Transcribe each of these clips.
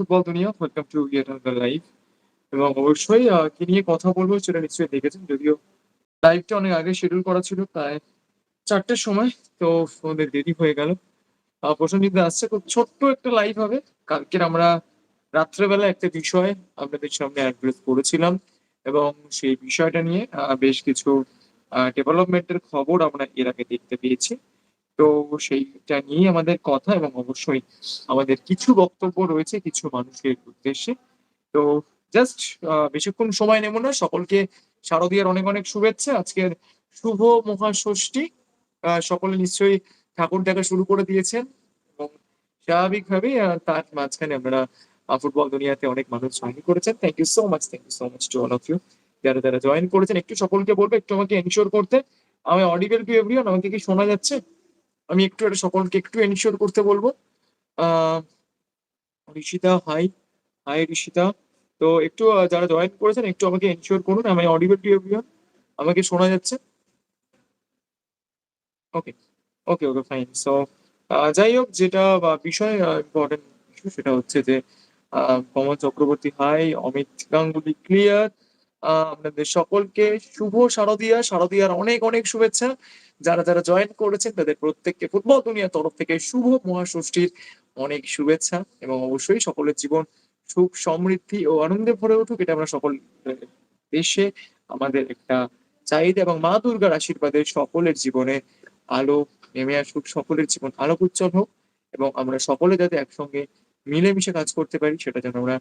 Football দুনিয়া welcome to yet another live এবং অবশ্যই কি নিয়ে কথা বলব সেটা নিশ্চয়ই দেখেছেন, যদিও লাইভটা অনেক আগে শিডিউল করা ছিল, প্রায় চারটের সময়, তো আমাদের দেরি হয়ে গেল। দা আসছে, খুব ছোট্ট একটা লাইভ হবে। কালকের আমরা রাত্রেবেলা একটা বিষয় আপনাদের সামনে অ্যাড্রেস করেছিলাম এবং সেই বিষয়টা নিয়ে বেশ কিছু ডেভেলপমেন্টের খবর আমরা এর আগে দেখতে পেয়েছি। তো সেইটা নিয়েই আমাদের কথা এবং অবশ্যই আমাদের কিছু বক্তব্য রয়েছে কিছু মানুষের উদ্দেশ্যে। তো জাস্ট বেশিক্ষণ সময় নেব না। সকলকে শারদীয়ার অনেক অনেক শুভেচ্ছা। আজকের শুভ মহাষষ্ঠী। সকলে নিশ্চয়ই ঠাকুর দেখা শুরু করে দিয়েছেন এবং স্বাভাবিকভাবেই তার মাঝখানে আমরা ফুটবল দুনিয়াতে অনেক মানুষ জয়েন করেছেন। Thank you so much thank you so much to all of you যারা যারা জয়েন করেছেন। একটু সকলকে বলব, একটু আমাকে এনশিওর করতে। আমি অডিবেল টু এভরিওয়ান আমাকে কি শোনা যাচ্ছে? আমি একটু এটা সকলকে একটু এনশিওর করতে বলব। Rishita hi hi Rishita. তো একটু যারা জয়েন করেছেন, একটু আমাকে এনশিওর করুন, আমি অডিবেল টু এভরিওয়ান আমাকে শোনা যাচ্ছে? ওকে ওকে ওকে ফাইন সো যাই হোক, যেটা বিষয় ইম্পর্টেন্ট সেটা হচ্ছে যে কমল চক্রবর্তী হাই অমিত গাঙ্গুলি ক্লিয়ার আপনাদের সকলকে শুভ শারদিয়া। শারদিয়ার অনেক অনেক শুভেচ্ছা। যারা যারা জয়েন করেছেন তাদের প্রত্যেককে ফুটবল দুনিয়ার তরফ থেকে শুভ মহাষষ্ঠীর অনেক শুভেচ্ছা এবং অবশ্যই সকলের জীবন সুখ সমৃদ্ধি ও আনন্দে ভরে উঠুক। এটা আমরা সকল দেশে আমাদের একটা চাহিদা এবং মা দুর্গার আশীর্বাদে সকলের জীবনে আলো নেমে আসুক সকলের জীবন আলোক উজ্জ্বল হোক এবং আমরা সকলে যাতে একসঙ্গে মিলেমিশে কাজ করতে পারি সেটা যেন আমরা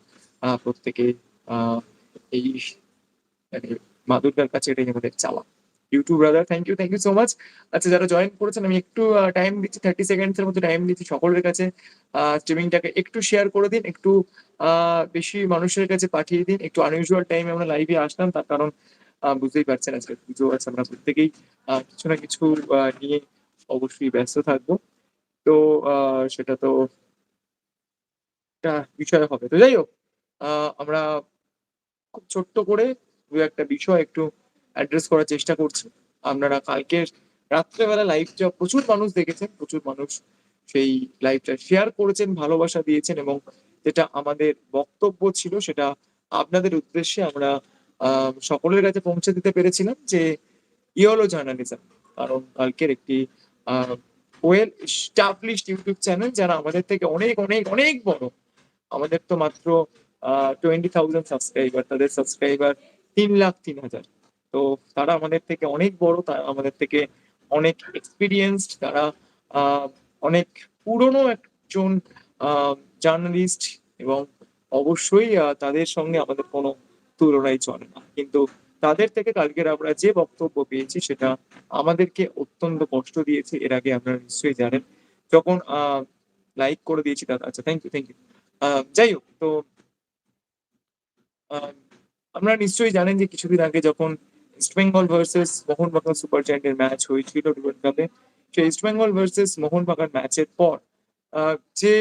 প্রত্যেকে আহ, এই মানে মা দুর্গার কাছে এটাই আমাদের চাওয়া। YouTube brother thank you thank you so much আচ্ছা যারা জয়েন করেছেন, আমি একটু টাইম দিচ্ছি থার্টি সেকেন্ডস এর মতো টাইম দিচ্ছি সকলের কাছে। স্ট্রিমিংটাকে একটু শেয়ার করে দিন, একটু বেশি মানুষের কাছে পাঠিয়ে দিন, একটু আনইউজুয়াল টাইমে আমরা লাইভে আসলাম তার কারণ বুঝতেই পারছেন আজকে পুজো আছে আমরা প্রত্যেকেই। কিছু না কিছু নিয়ে অবশ্যই ব্যস্ত থাকব। তো সেটা তো বিষয় হবে। তো যাই হোক আমরা খুব ছোট্ট করে দু একটা বিষয় একটু অ্যাড্রেস করার চেষ্টা করছি। আপনারা কালকে রাত্রেবেলা লাইভটা প্রচুর মানুষ দেখেছেন, প্রচুর মানুষ সেই লাইভটা শেয়ার করেছেন, ভালোবাসা দিয়েছেন এবং যেটা আমাদের বক্তব্য ছিল সেটা আপনাদের উদ্দেশ্যে আমরা সকলের কাছে পৌঁছে দিতে পেরেছিলাম যে ইয়েলো জার্নালিজম কারণ কালকের একটি ওয়েল স্টাবলিশড ইউটিউব চ্যানেল যারা আমাদের থেকে অনেক অনেক অনেক বড়। আমাদের তো মাত্র টোয়েন্টি থাউজেন্ড সাবস্ক্রাইবার তাদের সাবস্ক্রাইবার তিন লাখ তিন হাজার। তো তারা আমাদের থেকে অনেক বড় তারা আমাদের থেকে অনেক এক্সপিরিয়েন্সড তারা অনেক পুরনো একজন জার্নালিস্ট এবং অবশ্যই তাদের সঙ্গে আমাদের কোনো তুলনাই চলে না। কিন্তু তাদের থেকে কালকের আমরা যে বক্তব্য পেয়েছি, সেটা আমাদেরকে অত্যন্ত কষ্ট দিয়েছে। এর আগে আপনারা নিশ্চয়ই জানেন। যখন লাইক করে দিয়েছি দাদা আচ্ছা থ্যাংক ইউ থ্যাংক ইউ যাই হোক, তো আপনারা নিশ্চয়ই জানেন যে কিছুদিন আগে যখন ইস্ট বেঙ্গল ভার্সেস মোহনবাগান সুপার জায়ান্টের ম্যাচ হয়েছিল ডুবেন কাপে সেই ইস্ট বেঙ্গল ভার্সেস মোহনবাগান ম্যাচের পর যে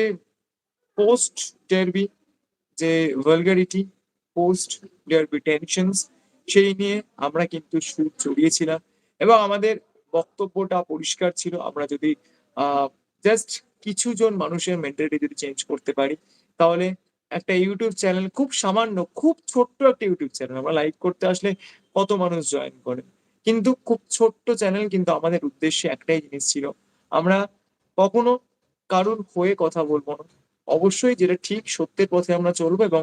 পোস্ট ডার্বি যে ভালগারিটি পোস্ট ডার্বি টেনশনস সেই নিয়ে আমরা কিন্তু সুর চড়িয়েছিলাম এবং আমাদের বক্তব্যটা পরিষ্কার ছিল। আমরা যদি জাস্ট কিছু জন মানুষের মেন্টালিটি যদি চেঞ্জ করতে পারি, তাহলে একটা ইউটিউব চ্যানেল খুব সামান্য, খুব ছোট্ট একটা ইউটিউব চ্যানেল আমরা লাইভ করতে আসলে কত মানুষ জয়েন করে। কিন্তু খুব ছোট্ট চ্যানেল কিন্তু আমাদের উদ্দেশ্যে একটাই জিনিস ছিল, আমরা কখনো কারোর হয়ে কথা বলব না। অবশ্যই যেটা ঠিক সত্যের পথে আমরা চলবো এবং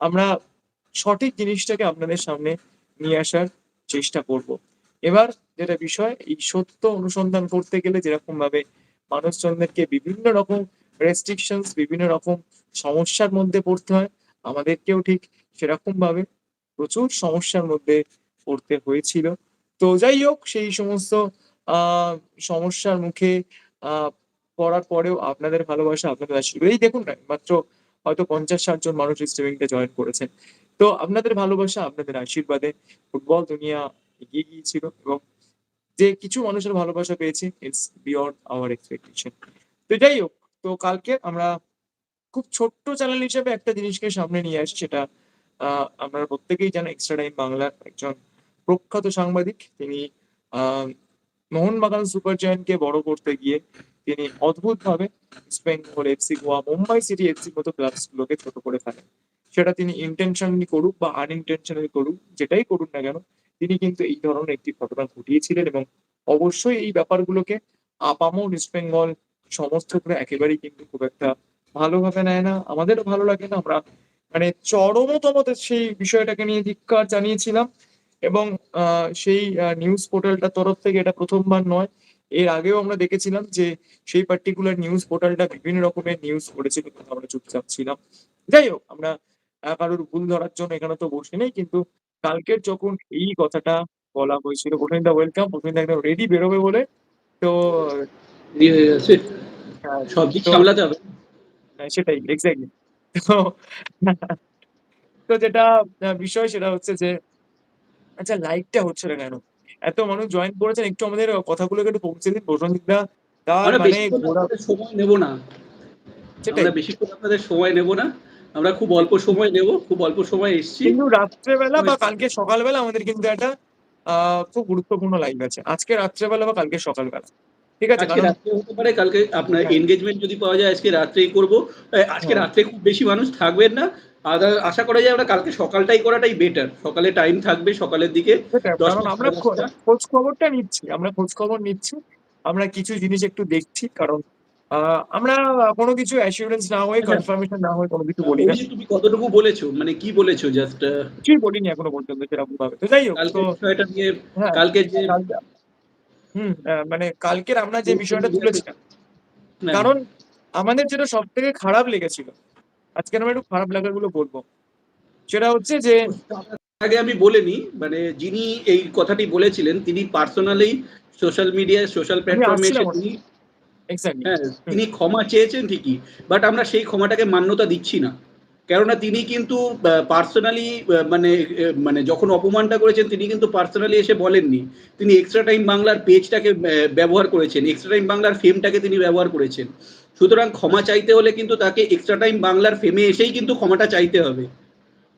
আমরা সঠিক জিনিসটাকে আপনাদের সামনে নিয়ে আসার চেষ্টা করব। এবার যেটা বিষয়, এই সত্য অনুসন্ধান করতে গেলে যেরকম ভাবে মানুষজনদেরকে বিভিন্ন রকম রেস্ট্রিকশনস বিভিন্ন রকম সমস্যার মধ্যে পড়তে হয়, আমাদেরকেও ঠিক সেরকম ভাবে প্রচুর সমস্যার মধ্যে পড়তে হয়েছিল। তো যাই হোক, সেই সমস্ত সমস্যার মুখে পড়ার পরেও আপনাদের ভালোবাসা, আপনাদের আশীর্বাদ। এই দেখুন না মাত্র হয়তো পঞ্চাশ ষাট জন মানুষ স্ট্রিমিংটা জয়েন করেছেন তো আপনাদের ভালোবাসা, আপনাদের আশীর্বাদে ফুটবল দুনিয়া এগিয়ে গিয়েছিল এবং যে কিছু মানুষের ভালোবাসা পেয়েছি ইটস বিয়ন্ড আওয়ার এক্সপেকটেশন তো যাই হোক, তো কালকে আমরা খুব ছোট্ট চ্যানেল হিসেবে একটা জিনিসকে সামনে নিয়ে আসছে সেটা আপনারা প্রত্যেকেই জানেন এক্সট্রা টাইম বাংলার একজন প্রখ্যাত সাংবাদিক তিনি মোহনবাগান সুপার জায়ান্টকে বড় করতে গিয়ে তিনি অদ্ভুতভাবে east Bengal, FC Goa, Mumbai city এফসির মতো ক্লাবস গুলোকে ছোট করে ফেলেন। সেটা তিনি ইনটেনশনালি করুক বা আনইনটেনশনালি করুক, যেটাই করুন না কেন, তিনি কিন্তু এই ধরনের একটি ঘটনা ঘটিয়েছিলেন এবং অবশ্যই এই ব্যাপারগুলোকে আপামর ইস্ট বেঙ্গল সমর্থকরা একেবারেই কিন্তু খুব একটা ভালোভাবে নেয় না। আমাদের ভালো লাগে না। আমরা মানে চরমতম সেই বিষয়টাকে নিয়ে ধিক্কার জানিয়েছিলাম এবং সেই নিউজ পোর্টালটার তরফ থেকে এটা প্রথমবার নয়। এর আগেও আমরা দেখেছিলাম যে সেই পার্টিকুলার নিউজ পোর্টালটা বিভিন্ন রকমের নিউজ করেছিল কিন্তু আমরা চুপচাপ ছিলাম। যাই হোক আমরা কারোর ভুল ধরার জন্য এখানে তো বসি নাই। কিন্তু কালকের যখন এই কথাটা বলা হয়েছিল, প্রথমদা ওয়েলকাম। প্রথমদা একদম রেডি বেরোবে বলে। তো হয়ে। হ্যাঁ, সব দিক সামলাতে হবে। হ্যাঁ, সেটাই এক্সাক্টলি। তো তো যেটা বিষয় সেটা হচ্ছে যে আচ্ছা লাইভটা হচ্ছে না কেন? এত মানুষ জয়েন করেছেন একটু আমাদের কথাগুলোকে একটু পৌঁছে দিন। প্রসেনজিৎদা তার মানে সময় নেব না। সেটাই। বেশিক্ষণ আপনাদের সময় নেব না। আমরা খুব অল্প সময় নেব। খুব অল্প সময় এসছি। কিন্তু রাত্রেবেলা বা কালকে সকালবেলা আমাদের কিন্তু একটা খুব গুরুত্বপূর্ণ লাইভ আছে। আজকে রাত্রেবেলা বা কালকে সকালবেলা। ঠিক আছে? আজকে রাত্রে হতে পারে, কালকে আপনার হ্যাঁ। এনগেজমেন্ট যদি পাওয়া যায় আজকে রাত্রেই করব। আজকে হ্যাঁ। রাত্রে খুব বেশি মানুষ থাকবেন না। আশা করা যায় আমরা কালকে সকালটাই করাটাই বেটার। সকালে টাইম থাকবে সকালের দিকে সেটাই। ১০টা কারণ আমরা সাড়ে খো ১০টা খোঁজ খবরটা নিচ্ছি। আমরা খোঁজ খবর নিচ্ছি। আমরা কিছু জিনিস একটু দেখছি। কারণ আমরা কোনো কিছু অ্যাসুরেন্স না হয়ে আচ্ছা। কনফার্মেশন না হয়ে কোন কিছু বলি না। তুমি কতটুকু বলেছ? মানে কি বলেছ জাস্ট কিছুই বলিনি এখনও পর্যন্ত সেরকমভাবে। তো যাই হোক বিষয়টা নিয়ে হ্যাঁ, কালকে যে কালকে হুম, মানে কালকের আমরা যে বিষয়টা তুলেছিলাম। হ্যাঁ। কারণ আমাদের যেটা সব থেকে খারাপ লেগেছিল। আজকে আমরা একটু খারাপ লাগাগুলো বলব সেটা হচ্ছে যে আগে আমি বলে নিই মানে যিনি এই কথাটি বলেছিলেন তিনি পার্সোনালি সোশ্যাল মিডিয়ায় সোশ্যাল প্ল্যাটফর্মে এসে তিনি। হ্যাঁ, তিনি ক্ষমা চেয়েছেন ঠিকই। বাট আমরা সেই ক্ষমাটাকে মান্যতা দিচ্ছি না। কেননা তিনি কিন্তু পার্সোনালি মানে মানে যখন অপমানটা করেছেন তিনি কিন্তু পার্সোনালি এসে বলেননি। তিনি এক্সট্রা টাইম বাংলার পেজটাকে ব্যবহার করেছেন। এক্সট্রা টাইম বাংলার ফেমটাকে তিনি ব্যবহার করেছেন। সুতরাং ক্ষমা চাইতে হলে কিন্তু তাকে এক্সট্রা টাইম বাংলার ফেমে এসেই কিন্তু ক্ষমাটা চাইতে হবে।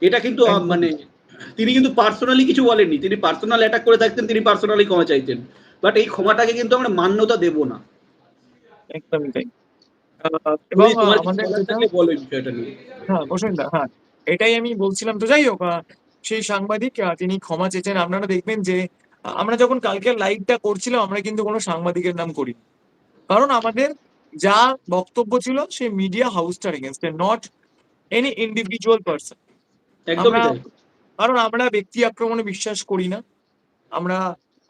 এটা কিন্তু মানে তিনি কিন্তু পার্সোনালি কিছু বলেননি। তিনি পার্সোনাল অ্যাটাক করে থাকতেন তিনি পার্সোনালি ক্ষমা চাইতেন। বাট এই ক্ষমাটাকে কিন্তু আমরা মান্যতা দেব না। একদমই তাই। এবং আমাদের বলো বিষয়টা নিয়ে। হ্যাঁ, প্রসেনদা হ্যাঁ, এটাই আমি বলছিলাম। তো যাই হোক সেই সাংবাদিক তিনি ক্ষমা চেয়েছেন। আপনারা দেখবেন যে আমরা যখন কালকে লাইভটা করছিলাম আমরা কিন্তু কোন সাংবাদিকের নাম করিনি। কারণ আমাদের যা বক্তব্য ছিল সেই media হাউসটার against a not any individual person. কারণ আমরা ব্যক্তি আক্রমণে বিশ্বাস করি না। আমরা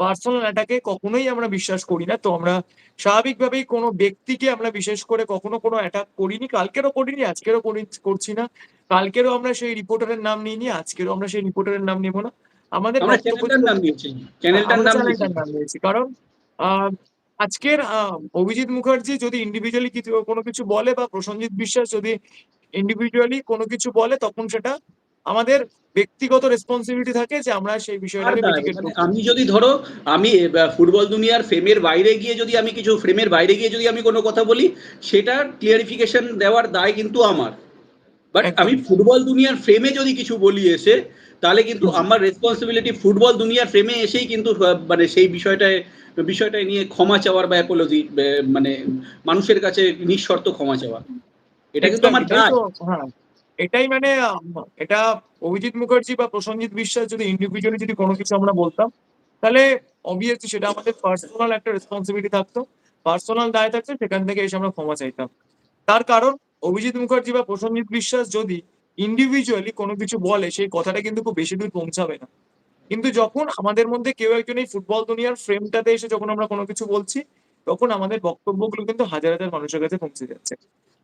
পার্সোনাল অ্যাটাকে কখনোই আমরা বিশ্বাস করি না। তো আমরা স্বাভাবিকভাবেই কোনো ব্যক্তিকে আমরা বিশেষ করে কখনো কোনো অ্যাটাক করিনি। কালকেরও করিনি, আজকেরও করি করছি না। কালকেরও আমরা সেই রিপোর্টারের নাম নিইনি, আজকেরও আমরা সেই রিপোর্টারের নাম নেব না। আমাদের নাম নিয়েছি। কারণ আজকের অভিজিৎ মুখার্জি যদি ইন্ডিভিজুয়ালি কিছু কোন কিছু বলে বা প্রসেনজিৎ বিশ্বাস যদি ইন্ডিভিজুয়ালি কোনো কিছু বলে তখন সেটা আমাদের ব্যক্তিগত রেসপন্সিবিলিটি থাকে যে আমরা সেই বিষয়টাকে মানে। আমি যদি ধরো আমি ফুটবল দুনিয়ার ফ্রেমের বাইরে গিয়ে যদি আমি কিছু ফ্রেমের বাইরে গিয়ে যদি আমি কোনো কথা বলি সেটার ক্লিয়ারিফিকেশন দেওয়ার দায় কিন্তু আমার। বাট আমি ফুটবল দুনিয়ার ফ্রেমে যদি কিছু বলি এসে তাহলে কিন্তু আমার রেসপন্সিবিলিটি ফুটবল দুনিয়ার ফ্রেমে এসেই কিন্তু মানে সেই বিষয়টায় বিষয়টায় নিয়ে ক্ষমা চাওয়ার বা অ্যাপোলজি মানে মানুষের কাছে নিঃশর্ত ক্ষমা চাওয়া। এটা কিন্তু আমার দায়। এটাই মানে এটা অভিজিৎ মুখার্জি বা প্রসেনজিৎ বিশ্বাস যদি ইন্ডিভিজুয়ালি যদি কোনো কিছু আমরা বলতাম, তাহলে অবভিয়াসলি সেটা আমাদের পার্সোনাল একটা রেসপন্সিবিলিটি থাকতো। পার্সোনাল দায় থাকতো সেখান থেকে এসে আমরা ক্ষমা চাইতাম। তার কারণ অভিজিৎ মুখার্জি বা প্রসেনজিৎ বিশ্বাস যদি ইন্ডিভিজুয়ালি কোনো কিছু বলে সেই কথাটা কিন্তু খুব বেশি দূর পৌঁছাবে না। কিন্তু যখন আমাদের মধ্যে কেউ একজন এই ফুটবল দুনিয়ার ফ্রেমটাতে এসে যখন আমরা কোনো কিছু বলছি, তখন আমাদের বক্তব্যগুলো কিন্তু হাজার, হাজার মানুষের কাছে পৌঁছে যাচ্ছে।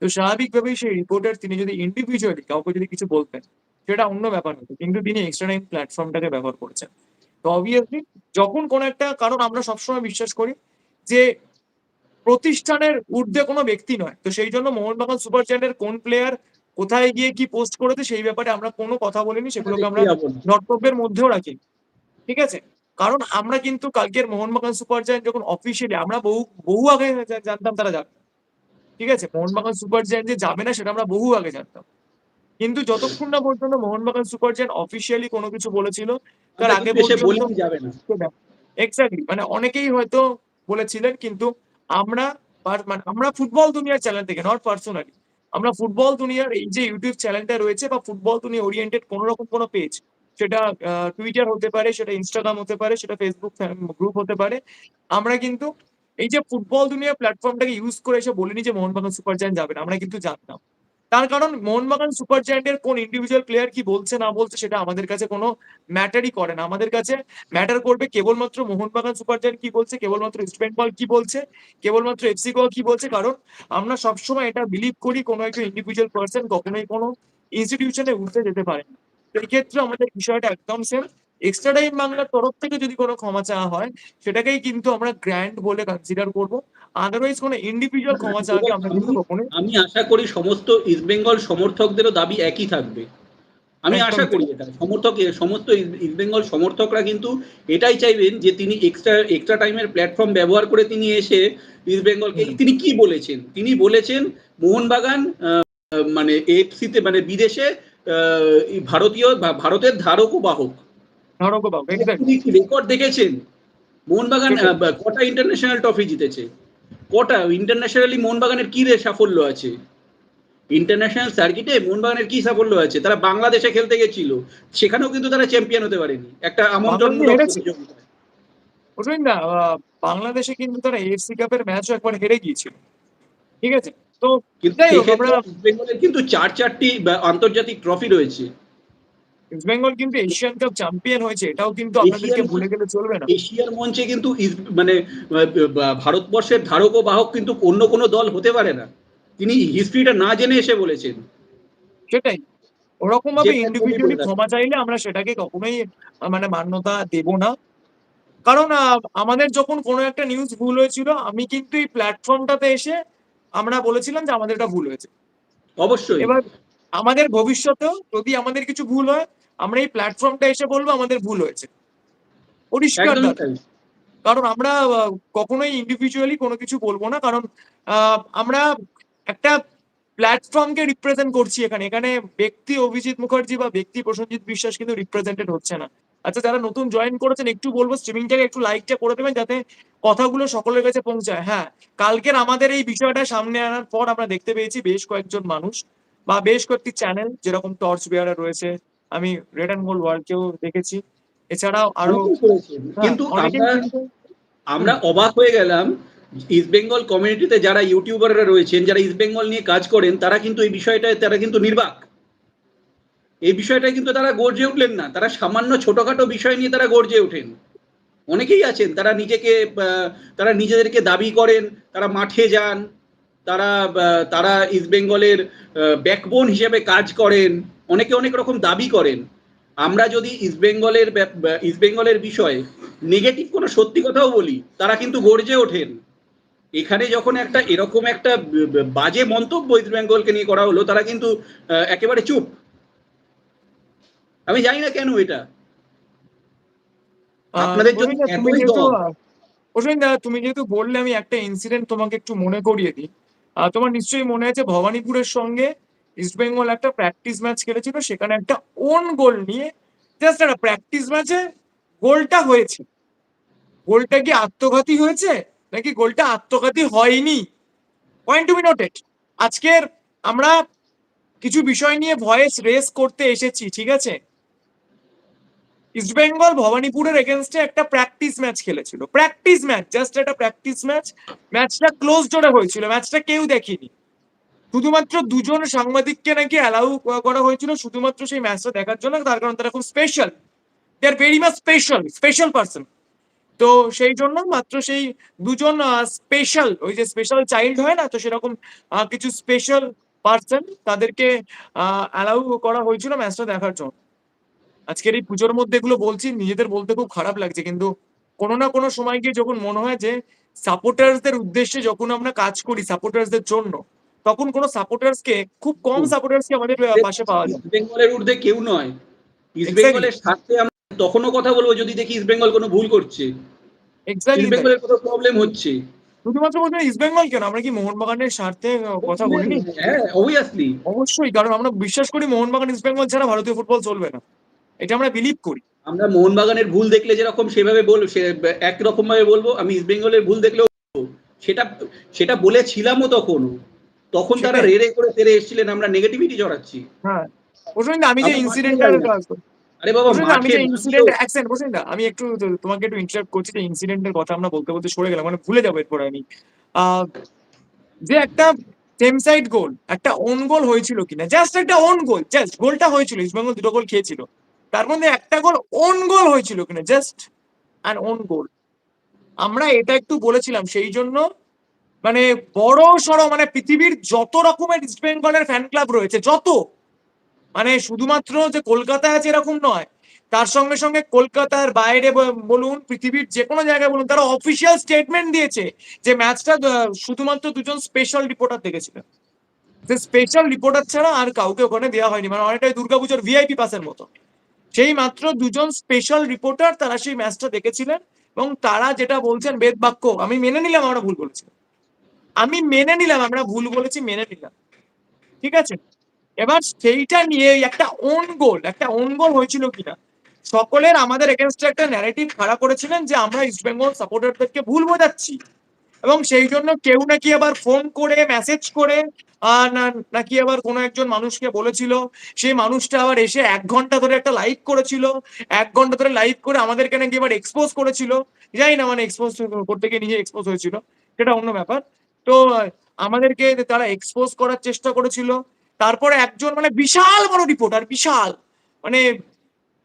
তো স্বাভাবিকভাবেই সেই রিপোর্টার তিনি যদি ইন্ডিভিজুয়ালি কাউকে যদি কিছু বলতেন, সেটা অন্য ব্যাপার হতো। কিন্তু তিনি এক্সট্রা টাইম প্ল্যাটফর্মটাকে ব্যবহার করেছেন। তো অবভিয়াসলি যখন কোন একটা কারণ আমরা সবসময় বিশ্বাস করি যে প্রতিষ্ঠানের ঊর্ধ্বে কোনো ব্যক্তি নয়। তো সেইজন্য মোহনবাগান সুপার জায়ান্টের কোন প্লেয়ার কোথায় গিয়ে কি পোস্ট করেছে সেই ব্যাপারে আমরা কোনো কথা বলিনি। সেগুলোকে আমরা দেখতে যাব মধ্যেও রাখি ঠিক আছে? কারণ আমরা কিন্তু কালকের মোহনবাগান সুপার জায়ান্ট যখন অফিসিয়ালি আমরা বহু, বহু আগে জানতাম তারা যাবে। ঠিক আছে? মোহনবাগান সুপার জায়ান্ট যে যাবে না সেটা আমরা বহু আগে জানতাম। কিন্তু যতক্ষণ না পর্যন্ত মোহনবাগান সুপার জায়ান্ট অফিসিয়ালি কোনো কিছু বলেছিল, তার আগে যাবে না। এক্সাক্টলি মানে অনেকেই হয়তো বলেছিলেন কিন্তু আমরা মানে আমরা ফুটবল দুনিয়ার চ্যানেল থেকে নট পার্সোনালি আমরা ফুটবল দুনিয়ার এই যে ইউটিউব চ্যানেলটা রয়েছে বা ফুটবল দুনিয়া ওরিয়েন্টেড কোনো রকম কোনো পেজ সেটা টুইটার হতে পারে সেটা ইনস্টাগ্রাম হতে পারে সেটা ফেসবুক গ্রুপ হতে পারে আমরা কিন্তু এই যে ফুটবল দুনিয়া প্ল্যাটফর্মটাকে ইউজ করে এসে বলিনি যে মোহনবাগান সুপার জায়ান্ট যাবে না, আমরা কিন্তু জানতাম তার কারণ মোহনবাগান সুপার জায়ান্টের কোন ইন্ডিভিজুয়াল প্লেয়ার কি বলছে, না বলছে, সেটা আমাদের কাছে কোনো ম্যাটারই করে না। আমাদের কাছে ম্যাটার করবে কেবলমাত্র মোহনবাগান সুপার জায়ান্ট কি বলছে, কেবলমাত্র ইস্ট বেঙ্গল কি বলছে, কেবলমাত্র এফসি গোয়া কি বলছে, কারণ আমরা সবসময় এটা বিলিভ করি কোনো একটা ইন্ডিভিজুয়াল পার্সন কখনোই কোনো ইনস্টিটিউশনে উঠতে যেতে পারে এই ক্ষেত্রে আমাদের বিষয়টা একদম সেম এক্সট্রা টাইম বাংলার তরফ থেকে যদি কোনো ক্ষমা চাওয়া হয় সেটাকেই কিন্তু আমরা গ্র্যান্ড বলে কনসিডার করব। আদারওয়াইজ কোনো ইন্ডিভিজুয়াল ক্ষমা চাওয়াকে আমরা কিন্তু কখনোই আমি আশা করি সমস্ত ইস্টবেঙ্গল সমর্থকদেরও দাবি একই থাকবে। আমি আশা করি এটা সমর্থক সমস্ত ইস্ট- ইস্টবেঙ্গল সমর্থকরা কিন্তু এটাই চাইবেন যে তিনি এক্সট্রা এক্সট্রা টাইমের প্ল্যাটফর্ম ব্যবহার করে তিনি এসে ইস্টবেঙ্গলকে হুম। তিনি কি বলেছেন? তিনি বলেছেন মোহনবাগান মানে এফসিতে মানে বিদেশে ভারতীয় বা- ভারতের ধারক ও বাহক। রেকর্ড দেখেছেন? মোহনবাগান কটা ইন্টারন্যাশনাল ট্রফি জিতেছে। কটা ইন্টারন্যাশনালি মোহনবাগানের কি রে সাফল্য আছে? ইন্টারন্যাশনাল সার্কিটে মোহনবাগানের কি সাফল্য আছে? তারা বাংলাদেশে খেলতে গেছিল। সেখানেও কিন্তু তারা চ্যাম্পিয়ন হতে পারেনি। একটা। বুঝলেন না বাংলাদেশে কিন্তু তারা এফসি কাপের ম্যাচও একবার হেরে গিয়েছিল। ঠিক আছে? তো কিন্তু চার চারটি আন্তর্জাতিক ট্রফি রয়েছে। ইস্ট বেঙ্গল কিন্তু এশিয়ান কাপ চ্যাম্পিয়ন হয়েছে এটাও কিন্তু আপনাদেরকে ভুলে গেলে চলবে না। এশিয়ার মঞ্চে কিন্তু মানে ভারতবর্ষের ধারক ও বাহক কিন্তু অন্য কোনো দল হতে পারে না। তিনি হিস্ট্রিটা না জেনে এসে বলেছেন। সেটাই। ওরকম ভাবে ইন্ডিভিজুয়ালি ক্ষমা চাইলে আমরা সেটাকে কখনোই মানে মান্যতা দেব না। কারণ আমাদের যখন কোনো একটা নিউজ ভুল হয়েছিল আমি কিন্তু এই প্ল্যাটফর্মটাতে এসে আমরা বলেছিলাম যে আমাদের এটা ভুল হয়েছে। অবশ্যই। এবার আমাদের ভবিষ্যতেও যদি আমাদের কিছু ভুল হয় আমরা এই প্ল্যাটফর্মটা এসে বলব আমাদের ভুল হয়েছে। পরিষ্কার কারণ আমরা কখনোই ইন্ডিভিজুয়ালি কোনো কিছু বলব না কারণ আমরা একটা প্ল্যাটফর্মকে রিপ্রেজেন্ট করছি এখানে। এখানে ব্যক্তি অভিজিৎ মুখার্জি বা ব্যক্তি প্রসেনজিৎ বিশ্বাস কিন্তু রিপ্রেজেন্টেড হচ্ছে না। আচ্ছা যারা নতুন জয়েন করেছেন একটু বলব স্ট্রিমিংটাকে একটু লাইকটা করে দেবেন যাতে কথাগুলো সকলের কাছে পৌঁছায়। হ্যাঁ কালকের আমাদের এই বিষয়টা সামনে আনার পর আমরা দেখতে পেয়েছি বেশ কয়েকজন মানুষ। বা বেশ কয়েকটি চ্যানেল যেরকম টর্চ বেয়ারা রয়েছে আমি রেড অ্যান্ড গোল্ড ওয়ার্ল্ডকেও দেখেছি। এছাড়াও আরও। হ্যাঁ, কিন্তু আমরা অবাক হয়ে গেলাম ইস্ট বেঙ্গল কমিউনিটিতে যারা ইউটিউবাররা রয়েছেন যারা ইস্ট বেঙ্গল নিয়ে কাজ করেন তারা কিন্তু এই বিষয়টায় তারা কিন্তু নির্বাক। এই বিষয়টা কিন্তু তারা গর্জে উঠলেন না। তারা সামান্য ছোটখাটো বিষয় নিয়ে তারা গর্জে ওঠেন। অনেকেই আছেন তারা নিজেকে তারা নিজেদেরকে দাবি করেন তারা মাঠে যান তারা তারা ইস্ট বেঙ্গলের ব্যাকবোন হিসেবে কাজ করেন অনেকে অনেক রকম দাবি করেন। আমরা যদি ইস্ট বেঙ্গলের ইস্ট বেঙ্গলের বিষয়ে নেগেটিভ কোনো সত্যি কথাও বলি তারা কিন্তু গর্জে ওঠেন। এখানে যখন একটা এরকম একটা বাজে মন্তব্য ইস্ট বেঙ্গলকে নিয়ে করা হলো তারা কিন্তু একেবারে চুপ। আমি জানি না কেন এটা। আপনাদের যদি তুমি যেহেতু বললে আমি একটা ইনসিডেন্ট তোমাকে একটু মনে করিয়ে দিই। তোমার নিশ্চয়ই মনে আছে ভবানীপুরের সঙ্গে ইস্ট বেঙ্গল একটা প্র্যাকটিস ম্যাচ খেলেছিল, সেখানে একটা ওন গোল নিয়ে জাস্ট একটা প্র্যাকটিস ম্যাচে গোলটা হয়েছে। গোলটা কি আত্মঘাতী হয়েছে, নাকি গোলটা আত্মঘাতী হয়নি? পয়েন্ট টু বি নোটেড আজকের আমরা কিছু বিষয় নিয়ে ভয়েস রেস করতে এসেছি, ঠিক আছে? ইস্টবেঙ্গল ভবানীপুরের এগেনস্টে একটা প্র্যাকটিস ম্যাচ খেলেছিল। প্র্যাকটিস ম্যাচ জাস্ট একটা প্র্যাকটিস ম্যাচ ম্যাচটা ক্লোজ ডোরে হয়েছিল ম্যাচটা কেউ দেখেনি। শুধুমাত্র দুজন সাংবাদিককে নাকি অ্যালাউ করা হয়েছিল, শুধুমাত্র সেই ম্যাচটা দেখার জন্য, তার কারণ তারা খুব special they are very much special special person তো সেই জন্য মাত্র সেই দুজন স্পেশাল ওই যে স্পেশাল চাইল্ড হয় না, তো সেরকম কিছু স্পেশাল পার্সন তাদেরকে অ্যালাউ করা হয়েছিল ম্যাচটা দেখার জন্য। আজকের এই পুজোর মধ্যে এগুলো বলছি নিজেদের বলতে খুব খারাপ লাগছে কিন্তু কোনো না কোনো সময় গিয়ে যখন মনে হয় যে সাপোর্টার্সদের উদ্দেশ্যে যখন আমরা কাজ করি সাপোর্টার্সদের জন্য তখন কোনো সাপোর্টার্সকে খুব কম। সাপোর্টার্সকে আমাদের পাশে পাওয়া যায়। বেঙ্গলের ঊর্ধ্বে কেউ নয়। ইস্ট বেঙ্গলের স্বার্থে আমরা তখনও কথা বলব যদি দেখি ইস্ট বেঙ্গল কোনো ভুল করছে। এক্স্যাক্টলি ইস্ট বেঙ্গলের কোনো প্রবলেম হচ্ছে। শুধুমাত্র বলতে ইস্ট বেঙ্গল কেন? আমরা কি মোহনবাগানের স্বার্থে কথা বলিনি হ্যাঁ অবশ্যই কারণ আমরা বিশ্বাস করি মোহনবাগান ইস্ট বেঙ্গল ছাড়া ভারতীয় ফুটবল চলবে না। এটা আমরা বিলিভ করি। আমরা মোহনবাগানের ভুল দেখলে যেরকম সেভাবে বল সে একরকম ভাবে বলব আমি ইস্ট বেঙ্গলের ভুল দেখলেও সেটা সেটা বলেছিলামও তখন তখন তারা রেড়ে করে তেরে এসেছিলেন আমরা নেগেটিভিটি জড়াচ্ছি হ্যাঁ। আমি যে আমরা ইনসিডেন্টটার আরে বাবা আমি যে নামলেও- ইনসিডেন্ট অ্যাকসেন্ট প্রসেনদা আমি একটু তোমাকে একটু ইন্টারাপ্ট করছি যে ইনসিডেন্টের কথা আমরা বলতে বলতে সরে গেলাম মানে ভুলে যাব এরপরে আমি। আহ, যে একটা সেম সাইড গোল একটা ওন গোল হয়েছিল কিনা জাস্ট একটা ওন গোল জাস্ট গোলটা হয়েছিল ইস্টবেঙ্গল দুটো গোল খেয়েছিল। তার মধ্যে একটা গোল ওন গোল হয়েছিল কিনা জাস্ট অ্যান ওন গোল আমরা এটা একটু বলেছিলাম, সেই জন্য মানে বড় সড় মানে পৃথিবীর যত রকমের ইস্ট বেঙ্গলের ফ্যান ক্লাব রয়েছে, যত মানে শুধুমাত্র যে কলকাতায় আছে এরকম নয়, তার সঙ্গে সঙ্গে কলকাতার বাইরে বলুন, পৃথিবীর যে কোনো জায়গায় বলুন, তারা অফিসিয়াল স্টেটমেন্ট দিয়েছে যে ম্যাচটা শুধুমাত্র দুজন স্পেশাল রিপোর্টার দেখেছিলেন। যে স্পেশাল রিপোর্টার ছাড়া আর কাউকে ওখানে দেওয়া হয়নি মানে অনেকটাই দুর্গাপুজোর ভিআইপি পাসের মতো। সেই মাত্র দুজন স্পেশাল রিপোর্টার তারা সেই ম্যাচটা দেখেছিলেন এবং তারা যেটা বলছেন বেদ বাক্য, আমি মেনে নিলাম আমরা ভুল বলেছি। আমি মেনে নিলাম, আমরা ভুল বলেছি, মেনে নিলাম। ঠিক আছে? এবার সেইটা নিয়ে একটা ওন গোল একটা ওন গোল হয়েছিল কিনা? সকলের আমাদের এগেনস্টে একটা ন্যারেটিভ খাড়া করেছিলেন যে আমরা ইস্ট বেঙ্গল সাপোর্টারদেরকে ভুল বোঝাচ্ছি। এবং সেই জন্য কেউ নাকি আবার ফোন করে মেসেজ করে নাকি আবার কোনো একজন মানুষকে বলেছিল? সেই মানুষটা আবার এসে এক ঘণ্টা ধরে একটা লাইভ করেছিল। এক ঘণ্টা ধরে লাইভ করে আমাদেরকে নাকি এবার এক্সপোজ করেছিল। জানি না মানে এক্সপোজ করতে গিয়ে নিজে এক্সপোজ হয়েছিল। সেটা অন্য ব্যাপার। তো, আমাদেরকে তারা এক্সপোজ করার চেষ্টা করেছিল। তারপরে একজন মানে বিশাল বড় রিপোর্টার বিশাল। মানে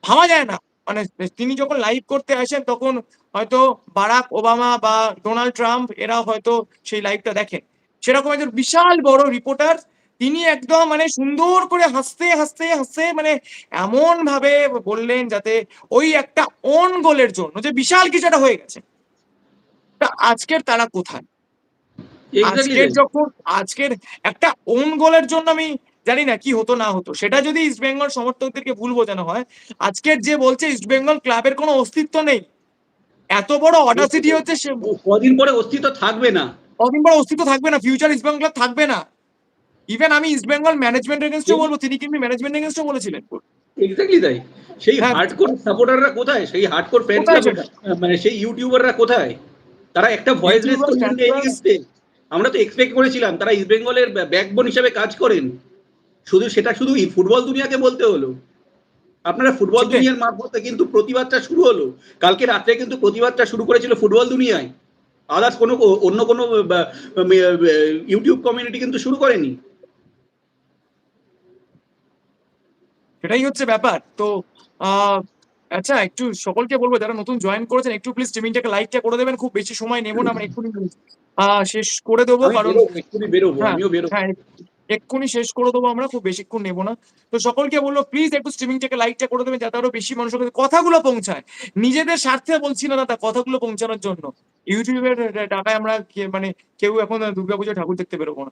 ভাবা যায় না। মানে তিনি যখন লাইভ করতে আসেন, তখন হয়তো বারাক ওবামা বা ডোনাল্ড ট্রাম্প, এরা হয়তো সেই লাইভটা দেখেন। সেরকম একজন বিশাল বড় রিপোর্টার তিনি একদম মানে সুন্দর করে হাসতে হাসতে হাসতে মানে এমন ভাবে বললেন যাতে ওই একটা অন গোলের জন্য যে বিশাল কিছুটা হয়ে গেছে। তা আজকের তারা কোথায়? আজকের যখন আজকের একটা ওন গোলের জন্য আমি জানি না কি হতো না হতো। সেটা যদি ইস্ট বেঙ্গল সমর্থকদেরকে ভুল বোঝানো হয় আজকের যে বলছে ইস্ট বেঙ্গল ক্লাবের কোনো অস্তিত্ব নেই। এত বড় অডাসিটি হচ্ছে সে কদিন পরে অস্তিত্ব থাকবে না। কদিন পর অস্তিত্ব থাকবে না ফিউচার ইস্ট বেঙ্গল থাকবে না। ইভেন আমি ইস্ট বেঙ্গল ম্যানেজমেন্ট এগেনস্টও বলব তিনি কিন্তু ম্যানেজমেন্ট এগেনস্টও বলেছিলেন। এক্স্যাক্টলি তাই। সেই হ্যাঁ। হার্ডকোর সাপোর্টাররা কোথায়? সেই হার্ডকোর ফ্যান কোথায়? ক্লাব মানে সেই ইউটিউবাররা কোথায়? তারা একটা ভয়েস fan আমরা তো এক্সপেক্ট করেছিলাম তারা ইস্ট বেঙ্গলের ব্যাকবোন হিসেবে কাজ করেন। শুধু সেটা শুধু ফুটবল দুনিয়াকে বলতে হলো। আপনারা ফুটবল। দুনিয়ার মারফতে কিন্তু প্রতিবাদটা শুরু হলো। কালকে রাত্রে কিন্তু প্রতিবাদটা শুরু করেছিল ফুটবল দুনিয়ায়। আদার্স কোনো অন্য কোনো ইউটিউব কমিউনিটি কিন্তু শুরু করেনি। সেটাই হচ্ছে ব্যাপার। তো আহ, আচ্ছা একটু সকলকে বলব যারা নতুন জয়েন করেছেন একটু প্লিজ স্ট্রিমিংটাকে লাইকটা করে দেবেন খুব বেশি সময় নেব না আমরা এক্ষুনি শেষ করে দেবো কারণ বেরোবো হ্যাঁ, আমিও বেরোবো। হ্যাঁ এক্ষুনি শেষ করে দেবো আমরা খুব বেশিক্ষণ নেব না। তো সকলকে বলল প্লিজ একটু স্ট্রিমিংটাকে লাইকটা করে দেবেন যাতে আরও বেশি মানুষের কাছে কথাগুলো পৌঁছায়। নিজেদের স্বার্থে বলছি না দাদা কথাগুলো পৌঁছানোর জন্য। ইউটিউবের টাকায় আমরা মানে কেউ এখন দুর্গাপুজো ঠাকুর দেখতে বেরোবো না।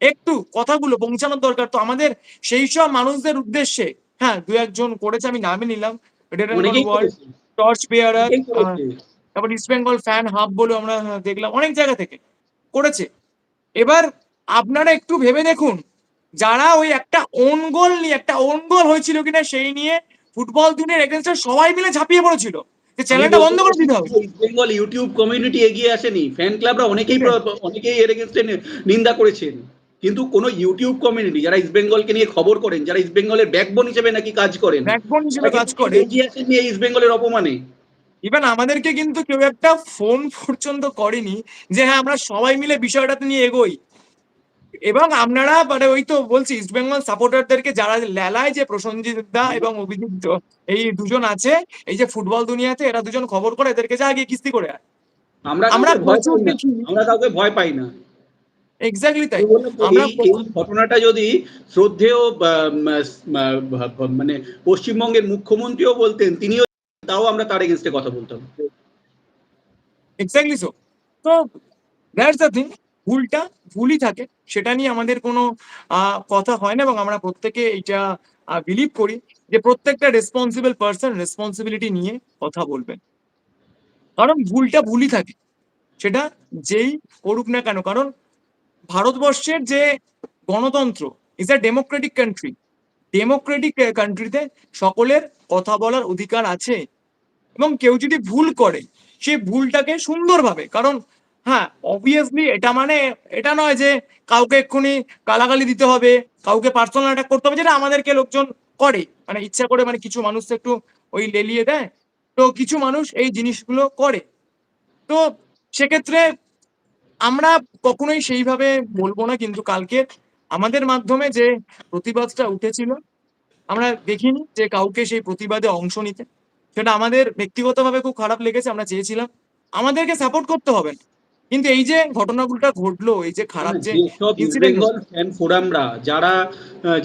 একটু কথাগুলো পৌঁছানোর দরকার তো আমাদের সেই সব মানুষদের উদ্দেশ্যে। হ্যাঁ দু একজন করেছে আমি নামে নিলাম। টর্চ বেয়ারার তারপর ইস্ট বেঙ্গল ফ্যান হাব বলে আমরা দেখলাম। অনেক জায়গা থেকে করেছে। এবার আপনারা একটু ভেবে দেখুন যারা ওই একটা ওন গোল নিয়ে একটা ওন গোল হয়েছিল কিনা সেই নিয়ে ফুটবল দুনিয়ার এগেনস্টে সবাই মিলে ঝাঁপিয়ে পড়েছিল। যে চ্যানেলটা বন্ধ করে দিতে হবে। বেঙ্গল ইউটিউব কমিউনিটি এগিয়ে আসেনি ফ্যান ক্লাবরা অনেকেই অনেকেই এর এগেনস্টে নিন্দা করেছেন। কিন্তু কোন ইউটিউব কমিউনিটি যারা ইস্ট বেঙ্গলকে নিয়ে খবর করেন যারা ইস্ট বেঙ্গলের ব্যাকবোন হিসেবে নাকি কাজ করেন ব্যাকবোন হিসেবে কাজ করে। এগিয়ে আসেননি এই ইস্ট বেঙ্গলের অপমানে। ইভেন আমাদেরকে কিন্তু কেউ একটা ফোন পর্যন্ত করেনি যে হ্যাঁ আমরা সবাই মিলে বিষয়টাতে নিয়ে এগোই। এবং আপনারা মানে ওই তো বলছি ইস্ট বেঙ্গল সাপোর্টারদেরকে যারা লেলায় যে প্রসঞ্জিৎ দা এবং অভিজিৎ এই দুজন আছে এই যে ফুটবল দুনিয়াতে এরা দুজন খবর করে এদেরকে যা গিয়ে কিস্তি করে আয়। আমরা আমরা। আমরা কাউকে ভয় পাই না। এক্স্যাক্টলি তাই। আমি আমরা ঘটনাটা যদি শ্রদ্ধেয় মানে পশ্চিমবঙ্গের মুখ্যমন্ত্রীও বলতেন তিনিও তাও আমরা তার এগেনস্টে কথা বলতাম। এক্স্যাক্টলি সো তো দ্যাটস দ্য থিং ভুলটা, ভুলই থাকে, সেটা নিয়ে আমাদের কোনো কথা হয় না এবং আমরা প্রত্যেকে এটা বিলিভ করি যে প্রত্যেকটা রেসপন্সিবল পার্সন রেসপন্সিবিলিটি নিয়ে কথা বলবেন। কারণ ভুলটা ভুলই থাকে, সেটা যেই করুক না কেন, কারণ ভারতবর্ষের যে গণতন্ত্র is a democratic country democratic কান্ট্রিতে সকলের কথা বলার অধিকার আছে এবং কেউ যদি ভুল করে, সে ভুলটাকে সুন্দরভাবে, কারণ হ্যাঁ অবভিয়াসলি এটা মানে এটা নয় যে কাউকে এক্ষুনি গালাগালি দিতে হবে, কাউকে পার্সোনাল অ্যাটাক করতে হবে, যেটা আমাদেরকে লোকজন করে। মানে ইচ্ছা করে মানে কিছু মানুষ তো একটু ওই লেলিয়ে দেয়। তো কিছু মানুষ এই জিনিসগুলো করে। তো সেক্ষেত্রে আমরা কখনোই সেইভাবে বলব না, কিন্তু কালকে আমাদের মাধ্যমে যে প্রতিবাদটা উঠেছিল, আমরা দেখিনি যে কাউকে সেই প্রতিবাদে অংশ নিতে। সেটা আমাদের ব্যক্তিগতভাবে খুব খারাপ লেগেছে, আমরা চেয়েছিলাম। আমাদেরকে সাপোর্ট করতে হবে না। কিন্তু এই যে ঘটনাগুলোটা ঘটলো এই যে খারাপ যে যেসব ইস্ট বেঙ্গল ফ্যান ফোরামরা যারা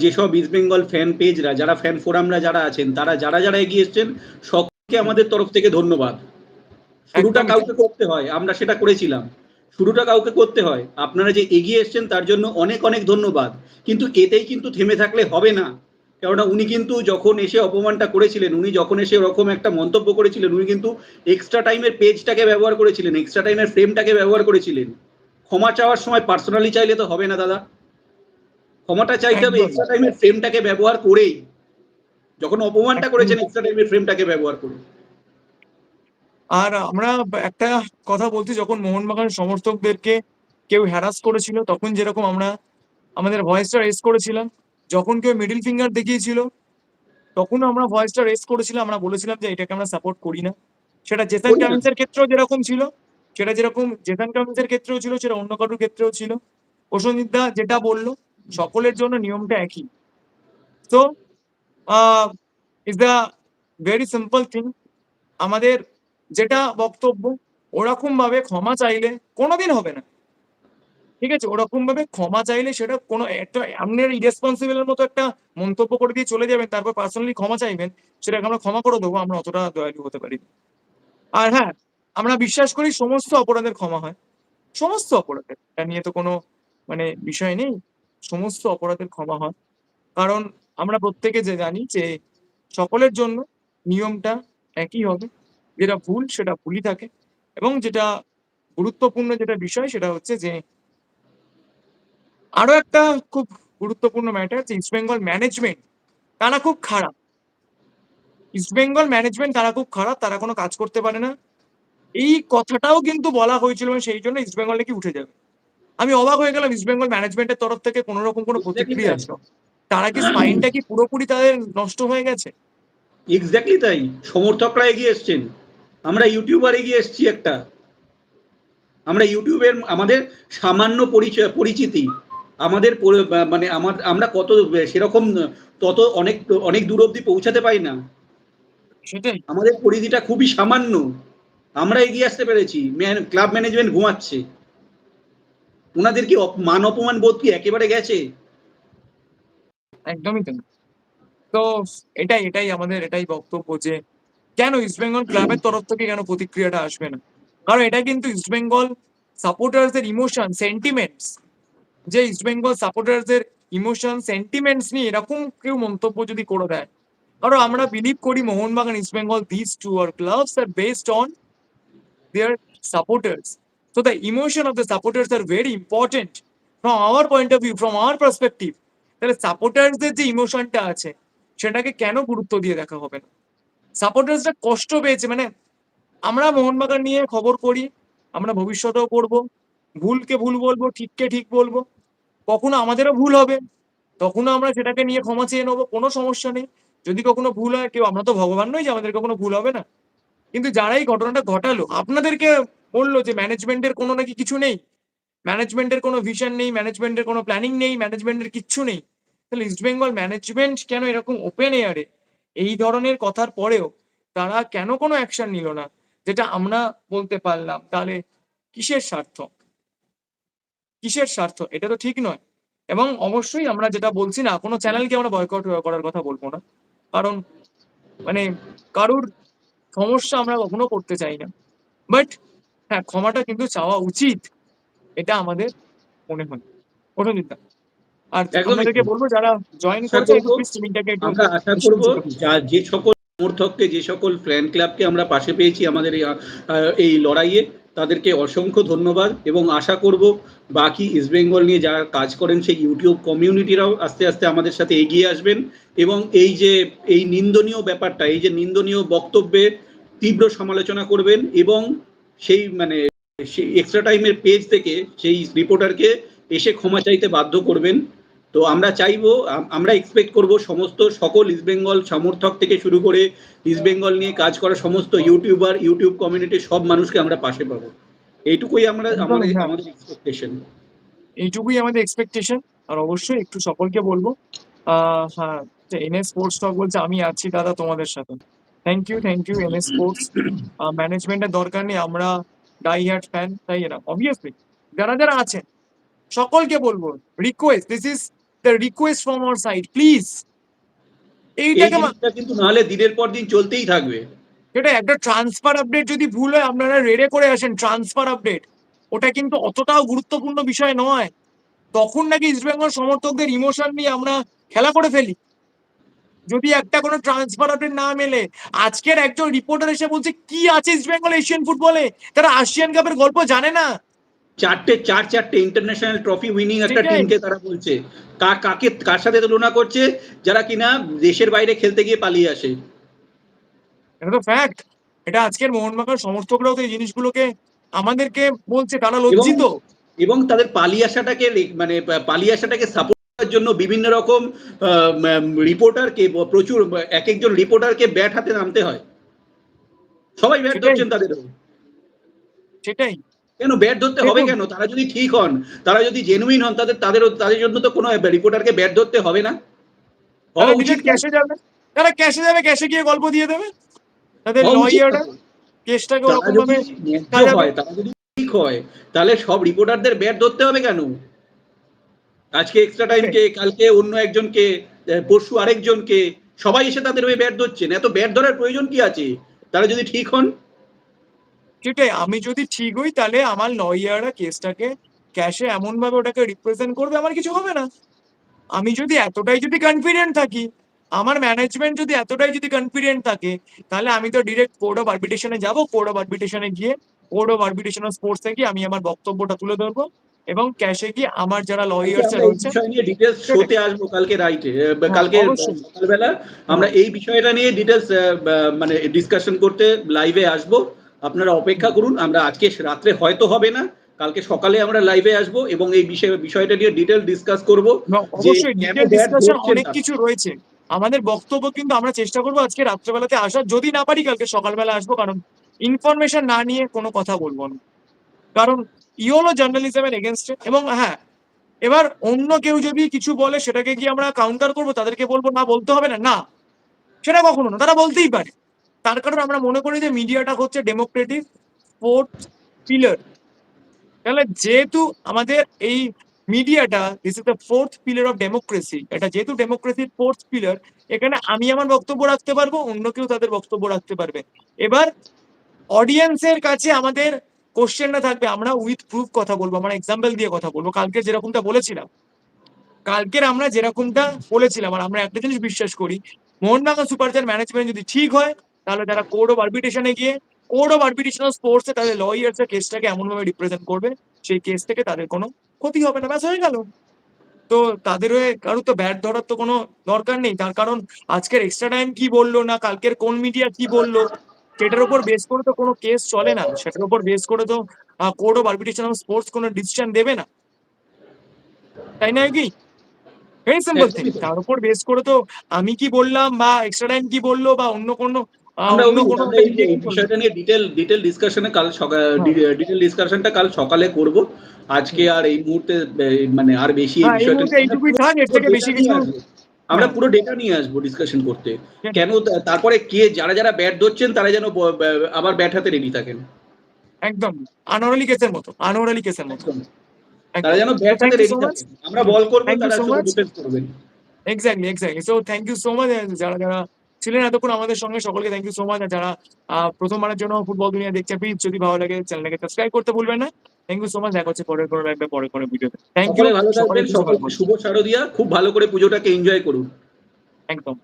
যেসব ইস্ট বেঙ্গল ফ্যান পেজরা যারা ফ্যান ফোরামরা যারা আছেন তারা যারা যারা এগিয়ে এসছেন সকলকে আমাদের তরফ থেকে ধন্যবাদ। শুরুটা কাউকে করতে হয় আমরা সেটা করেছিলাম। শুরুটা কাউকে করতে হয় আপনারা যে এগিয়ে এসছেন তার জন্য অনেক অনেক ধন্যবাদ। কিন্তু এতেই কিন্তু থেমে থাকলে হবে না। কেননা উনি কিন্তু যখন এসে অপমানটা করেছিলেন উনি যখন এসে ওরকম একটা মন্তব্য করেছিলেন উনি কিন্তু এক্সট্রা টাইমের পেজটাকে ব্যবহার করেছিলেন এক্সট্রা টাইমের ফ্রেমটাকে ব্যবহার করেছিলেন। ক্ষমা চাওয়ার সময় পার্সোনালি চাইলে তো হবে না দাদা। ক্ষমাটা চাইতে হবে এক্সট্রা টাইমের ফ্রেমটাকে ব্যবহার করেই। যখন অপমানটা। করেছেন এক্সট্রা টাইমের ফ্রেমটাকে ব্যবহার করে আর আমরা একটা কথা বলছি যখন মোহনবাগান সমর্থকদেরকে কেউ হ্যারাস করেছিল তখন যেরকম আমরা আমাদের ভয়েসটা রেস করেছিলাম যখন কেউ মিডিল ফিঙ্গার দেখিয়েছিল তখন আমরা ভয়েসটা রেস করেছিলাম আমরা বলেছিলাম যে এটাকে আমরা সাপোর্ট করি না। সেটা জেসান। কামিন্সের ক্ষেত্রেও যেরকম ছিল সেটা যেরকম জেসান কামিন্সের ক্ষেত্রেও ছিল সেটা অন্য কারোর ক্ষেত্রেও ছিল। প্রসঞ্জিৎ দা যেটা বলল সকলের জন্য নিয়মটা একই। তো is the very simple thing আমাদের যেটা বক্তব্য ওরকম ভাবে ক্ষমা চাইলে কোনোদিন হবে না। ঠিক আছে? ওরকম ভাবে ক্ষমা চাইলে সেটা কোনো একটা আপনার ইরেসপন্সিবলের মতো একটা মন্তব্য করে দিয়ে চলে যাবেন, তারপর পার্সোনালি ক্ষমা চাইবেন, সেটাকে আমরা ক্ষমা করে দেবো, আমরা অতটা দয়ালু হতে পারি। আর হ্যাঁ আমরা বিশ্বাস করি সমস্ত অপরাধের ক্ষমা হয়। সমস্ত অপরাধের, এটা নিয়ে তো কোনো মানে বিষয় নেই। সমস্ত অপরাধের ক্ষমা হয়। কারণ আমরা প্রত্যেকে যে জানি যে সকলের জন্য নিয়মটা একই হবে। যেটা ভুল সেটা ভুলই থাকে। এবং যেটা গুরুত্বপূর্ণ যেটা বিষয় সেটা হচ্ছে যে আরও একটা খুব গুরুত্বপূর্ণ ম্যাটার যে ইস্ট বেঙ্গল ম্যানেজমেন্ট তারা খুব খারাপ। ইস্ট বেঙ্গল ম্যানেজমেন্ট তারা খুব খারাপ তারা কোনো কাজ করতে পারে না। এই কথাটাও কিন্তু বলা হয়েছিল সেই জন্য ইস্ট বেঙ্গল নাকি উঠে যাবে। আমি অবাক হয়ে গেলাম ইস্ট বেঙ্গল ম্যানেজমেন্টের তরফ থেকে কোনো রকম কোনো প্রতিক্রিয়া আসলো। তারা কি স্পাইনটা কি পুরোপুরি তাদের নষ্ট হয়ে গেছে? এক্স্যাক্টলি তাই। সমর্থকরা এগিয়ে এসছেন। আমরা ইউটিউবার এগিয়ে এসছি একটা। আমরা ইউটিউবের আমাদের সামান্য পরিচয় পরিচিতি আমাদের মানে আমার আমরা কত সেরকম তত অনেক অনেক দূর অব্দি পৌঁছাতে পারি না। সেটাই। আমাদের পরিধিটা খুবই সামান্য। আমরা এগিয়ে আসতে পেরেছি। ক্লাব ম্যানেজমেন্ট ঘুমাচ্ছে। ওনাদের কি মান অপমান বোধ কি একেবারে গেছে? একদমই তো তো এটাই এটাই আমাদের এটাই বক্তব্য যে কেন ইস্ট বেঙ্গল ক্লাবের তরফ থেকে কেন প্রতিক্রিয়াটা আসবে না? কারণ এটা কিন্তু ইস্ট বেঙ্গল সাপোর্টার্সদের ইমোশন সেন্টিমেন্টস যে ইস্ট বেঙ্গল সাপোর্টার্সদের ইমোশন সেন্টিমেন্টস নিয়ে এরকম কেউ মন্তব্য যদি করে দেয়। কারণ আমরা বিলিভ করি Mohun Bagan East Bengal this two are clubs are based on their supporters So the emotion of the supporters are very important from our point of view, from our perspective. তাহলে সাপোর্টার্সদের যে ইমোশনটা আছে সেটাকে কেন গুরুত্ব দিয়ে দেখা হবে না? সাপোর্টার্সরা কষ্ট পেয়েছে মানে আমরা মোহনবাগান নিয়ে খবর করি আমরা ভবিষ্যতেও করব ভুলকে ভুল বলব ঠিককে ঠিক বলব। কখনো আমাদেরও ভুল হবে, তখনও আমরা সেটাকে নিয়ে ক্ষমা চেয়ে নেব, কোনো সমস্যা নেই। যদি কখনো ভুল হয়, কেউ, আমরা তো ভগবান নই যে আমাদের কখনো ভুল হবে না। কিন্তু যারা এই ঘটনাটা ঘটালো, আপনাদেরকে বলল যে ম্যানেজমেন্টের কোনো নাকি কিছু নেই, ম্যানেজমেন্টের কোনো ভিশন নেই, ম্যানেজমেন্টের কোনো প্ল্যানিং নেই, ম্যানেজমেন্টের কিচ্ছু নেই। তাহলে ইস্ট বেঙ্গল ম্যানেজমেন্ট কেন এরকম ওপেন এয়ারে এই ধরনের কথার পরেও তারা কেন কোনো অ্যাকশন নিল না, যেটা আমরা বলতে পারলাম? তাহলে কিসের স্বার্থ? কিসের স্বার্থ? এটা তো ঠিক নয়। এবং অবশ্যই আমরা যেটা বলছি না কোনো চ্যানেলকে আমরা বয়কট করার কথা বলব না। কারণ মানে কারুর সমস্যা আমরা কখনো করতে চাই না। বাট হ্যাঁ ক্ষমাটা কিন্তু চাওয়া উচিত। এটা আমাদের মনে হয়। প্রথমিত আর আপনাদেরকে বলব যারা জয়েন করছে আমরা আশা করব যে সকল সমর্থককে যে সকল ফ্যান ক্লাবকে আমরা পাশে পেয়েছি আমাদের এই লড়াইয়ে। তাদেরকে অসংখ্য ধন্যবাদ এবং আশা করব বাকি ইস্ট বেঙ্গল নিয়ে যারা কাজ করেন সেই ইউটিউব কমিউনিটিরাও আস্তে আস্তে আমাদের সাথে এগিয়ে আসবেন এবং এই যে, এই নিন্দনীয় ব্যাপারটা, এই যে নিন্দনীয় বক্তব্যে তীব্র সমালোচনা করবেন এবং সেই মানে সেই এক্সট্রা টাইমের পেজ থেকে সেই রিপোর্টারকে এসে ক্ষমা চাইতে বাধ্য করবেন। তো আমরা চাইব আমরা এক্সপেক্ট করব সমস্ত সকল ইস্ট বেঙ্গল সমর্থক থেকে শুরু করে ইস্ট বেঙ্গল নিয়ে কাজ করা সমস্ত ইউটিউবার ইউটিউব কমিউনিটির সব মানুষকে আমরা পাশে পাবো। এইটুকুই আমরা আমাদের। আমাদের এক্সপেকটেশন এইটুকুই আমাদের এক্সপেকটেশন আর অবশ্যই একটু সকলকে বলব হ্যাঁ এনএস স্পোর্টস টক বলছে আমি আছি দাদা তোমাদের সাথে। Thank you thank you NS sports ম্যানেজমেন্টের দরকার নেই আমরা ডাই হ্যাট ফ্যান তাই এরা অবভিয়াসলি যারা যারা আছেন সকলকে বলব request this is the request from our side please এইটাকে কিন্তু নাহলে দিনের পর দিন চলতেই থাকবে। সেটা একটা ট্রান্সফার আপডেট যদি ভুল হয় আপনারা রেডে করে আসেন ট্রান্সফার আপডেট ওটা কিন্তু অতটাও গুরুত্বপূর্ণ বিষয় নয়। তখন নাকি ইস্টবেঙ্গল সমর্থকদের ইমোশন নিয়ে আমরা খেলা করে ফেলি। যদি একটা কোনো ট্রান্সফার আপডেট না মেলে আজকের একজন রিপোর্টার এসে বলছে কি আছে ইস্টবেঙ্গল এশিয়ান ফুটবলে তারা আসিয়ান কাপের গল্প জানে না। চারটে চার চারটে ইন্টারন্যাশনাল ট্রফি উইনিং একটা টিমকে তারা বলছে। কা- কাকে কার সাথে তুলনা করছে যারা কিনা দেশের বাইরে খেলতে গিয়ে পালিয়ে আসে। এটা তো ফ্যাক্ট এটা আজকের মোহনবাগান সমর্থকরাও তো এই জিনিসগুলোকে আমাদেরকে বলছে তারা লজ্জিত। এবং তাদের পালিয়ে আসাটাকে মানে পালিয়ে আসাটাকে সাপোর্ট করার জন্য বিভিন্ন রকম রিপোর্টারকে প্রচুর এক একজন রিপোর্টারকে ব্যাট হাতে নামতে হয়। সবাই ব্যাট ধরছেন তাদের সেটাই। কেন ব্যাট ধরতে হবে কেন? তারা যদি ঠিক হন তারা যদি জেনুইন হন তাদের তাদের তাদের জন্য তো কোনো রিপোর্টারকে ব্যাট ধরতে হবে না। উচিত ক্যাশে যাবে? তারা ক্যাশে যাবে? ক্যাশে গিয়ে গল্প দিয়ে দেবে? তাদের। কেসটাকে ওরকম ভাবে হয় তারা যদি ঠিক হয় তাহলে সব রিপোর্টারদের ব্যাট ধরতে হবে কেন? আজকে এক্সট্রা টাইম কে কালকে অন্য একজনকে পরশু আরেকজনকে সবাই এসে তাদের হয়ে ব্যাট ধরছেন। এত ব্যাট ধরার প্রয়োজন কি আছে? তারা যদি ঠিক হন সেটাই আমি যদি ঠিক হই তাহলে আমার লয়াররা কেসটাকে ক্যাশে এমন ভাবে ওটাকে রিপ্রেজেন্ট করবে আমার কিছু হবে না। আমি যদি এতটাই যদি কনফিডেন্ট থাকি আমার ম্যানেজমেন্ট যদি এতটাই যদি কনফিডেন্ট থাকে তাহলে আমি তো ডিরেক্ট কোর্ট অফ আরবিটেশনে যাব কোর্ট অফ আরবিটেশনে গিয়ে কোর্ট অফ আরবিটেশন অফ স্পোর্টসে গিয়ে আমি আমার বক্তব্যটা তুলে ধরবো এবং ক্যাশে গিয়ে আমার যারা লয়ার্স এই রয়েছে ডিটেলস শোতে আসব কালকে রাইটে কালকে হ্যাঁ, অবশ্যই। সকালবেলা আমরা এই বিষয়টা নিয়ে ডিটেলস মানে ডিসকাশন করতে লাইভে আসব। আপনারা অপেক্ষা করুন আমরা আজকে রাত্রে হয়তো হবে না কালকে সকালে আমরা লাইভে আসব এবং এই বিষয়ে বিষয়টা নিয়ে ডিটেল ডিসকাস করব। অবশ্যই ডিটেল ডিসকাশন অনেক কিছু রয়েছে। আমাদের বক্তব্য কিন্তু আমরা চেষ্টা করব আজকে রাত্রেবেলাতে আসার যদি না পারি কালকে সকালবেলা আসব কারণ ইনফরমেশন না নিয়ে কোনো কথা বলব না। কারণ ইওলো জার্নালিজমের এগেনস্টে এবং হ্যাঁ এবার অন্য কেউ যদি কিছু বলে সেটাকে কি আমরা কাউন্টার করব? তাদেরকে বলব না বলতে হবে না। না সেটা কখনো না তারা বলতেই পারে। তার কারণ আমরা মনে করি যে মিডিয়াটা হচ্ছে ডেমোক্রেটিক ফোর্থ পিলার তাহলে যেহেতু আমাদের এই মিডিয়াটা this is the fourth pillar of democracy এটা যেহেতু ডেমোক্রেসির ফোর্থ পিলার এখানে আমি আমার বক্তব্য রাখতে পারব, অন্য কেউ তাদের বক্তব্য রাখতে পারবে। এবার অডিয়েন্সের কাছে আমাদের কোশ্চেনটা থাকবে, আমরা উইথ প্রুফ কথা বলব, আমরা এক্সাম্পল দিয়ে কথা বলব কালকে যেরকমটা বলেছিলাম। কালকের আমরা যেরকমটা বলেছিলাম, আর আমরা একটা জিনিস বিশ্বাস করি, মোহনবাগান সুপারচার ম্যানেজমেন্ট যদি ঠিক হয় তাহলে তারা কোর্ট অফ আরবিটেশনে গিয়ে কোর্ট অফ আরবিটেশনাল স্পোর্টসে তাদের লয়ার্স এর কেসটাকে এমনভাবে রিপ্রেজেন্ট করবে সেই কেস থেকে তাদের কোনো ক্ষতি হবে না। ব্যাস হয়ে গেল। তো তাদের হয়ে কারও তো ব্যাট ধরার তো কোনো দরকার নেই। তার কারণ আজকের এক্সট্রা টাইম কি বলল না কালকের কোন মিডিয়া কি বলল সেটার উপর বেস করে তো কোনো কেস চলে না। সেটার উপর বেস করে তো কোর্ট অফ আরবিটেশনাল স্পোর্টস কোনো ডিসিশন দেবে না। তাই না কি? ভেরি সিম্পল থিং তার উপর বেস করে তো আমি কি বললাম বা এক্সট্রা টাইম কি বলল বা অন্য কোনো আমরা অন্য কোনো বিষয়টা নিয়ে ডিটেল ডিটেল ডিসকাশনে কাল সকাল হ্যাঁ। ডিটেল ডিসকাশনটা কাল সকালে করব। আজকে আর এই মুহূর্তে মানে আর বেশি এই হ্যাঁ, বিষয়টা এইটুকুই থাক, এর থেকে বেশি কিছু- আমরা হ্যাঁ। পুরো ডেটা নিয়ে আসব ডিসকাশন করতে। হ্যাঁ। কেন তারপরে কে যারা যারা ব্যাট ধরছেন তারা যেন আবার ব্যাট হাতে রেডি থাকেন। একদম। আনোয়ার আলী কেসের মতো আনোয়ার আলী কেসের মতো। তারা যেন ব্যাট হাতে রেডি থাকেন। আমরা বল করব তারা শুধু ডিফেন্স করবেন। Exactly exactly so thank you so much যারা যারা ছিলেন এতক্ষণ আমাদের সঙ্গে। সকলকে থ্যাংক ইউ সো মাচ যারা আহ, প্রথমবারের জন্য ফুটবল দুনিয়া দেখছে প্লিজ যদি ভালো লাগে চ্যানেলটাকে সাবস্ক্রাইব করতে ভুলবেন না। থ্যাংক ইউ সো মাচ দেখা হচ্ছে পরের কোনো লাগবে পরের কোনো ভিডিওতে। থ্যাংক ইউ ভালো থাকবেন। শুভ শারদিয়া। খুব ভালো করে পুজোটাকে এনজয় করুন। একদম।